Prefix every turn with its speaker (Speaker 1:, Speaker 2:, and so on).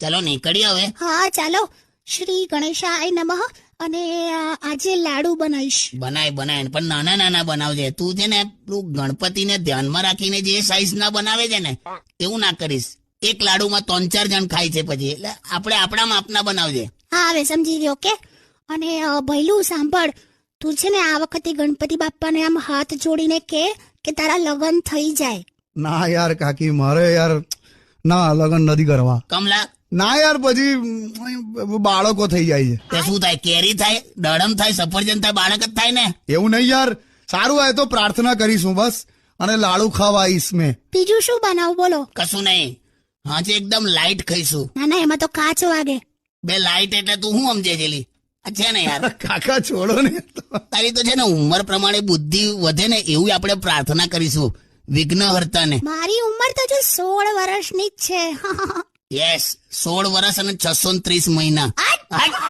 Speaker 1: ચલો નીકળીએ હવે.
Speaker 2: હા ચાલો. શ્રી ગણેશાય નમઃ અને આજે લાડુ બનાવીશ.
Speaker 1: બનાય બનાય. પણ નાના નાના બનાવજે. તું છે ને પેલું ગણપતિને ધ્યાનમાં રાખીને જે સાઈઝ ના બનાવે છે ને એવું ના કરીશ. એક લાડુમાં ત્રણ ચાર જણ ખાય છે પછી. એટલે આપણે આપણા માપના બનાવજે.
Speaker 2: હા હવે સમજી ગયો કે અને ભૈલું સાંભળ. તું છે ને આ વખતે ગણપતિ બાપાને આમ હાથ જોડીને કે કે તારા લગ્ન થઈ જાય.
Speaker 3: ના યાર કાકી મારે યાર ના લગ્ન નથી કરવા.
Speaker 1: કમલા
Speaker 3: ના યાર પછી બાળકો થઈ જાય છે.
Speaker 1: તે શું થાય? કેરી થાય? દડમ થાય? સફરજન થાય? બાળક જ થાય ને?
Speaker 3: એવું નહીં યાર. સારું હોય તો પ્રાર્થના કરીશું બસ. અને લાડુ ખાવા આવીશ મેં.
Speaker 2: બીજું શું બનાવું? બોલો.
Speaker 1: કશું નહીં. હાજી એકદમ લાઈટ ખાઈશું.
Speaker 2: ના ના એમાં તો કાચ વાગે.
Speaker 1: બે લાઈટ એટલે તું શું સમજે છેલી છે ને યાર.
Speaker 3: કાકા છોડો ને.
Speaker 1: તારી તો છે ને ઉંમર પ્રમાણે બુદ્ધિ વધે ને એવું આપણે પ્રાર્થના કરીશું વિઘ્નહર્તાને.
Speaker 2: મારી ઉંમર તો જો સોળ વર્ષની જ છે.
Speaker 1: યસ સોળ વર્ષ અને છસો ત્રીસ મહિના.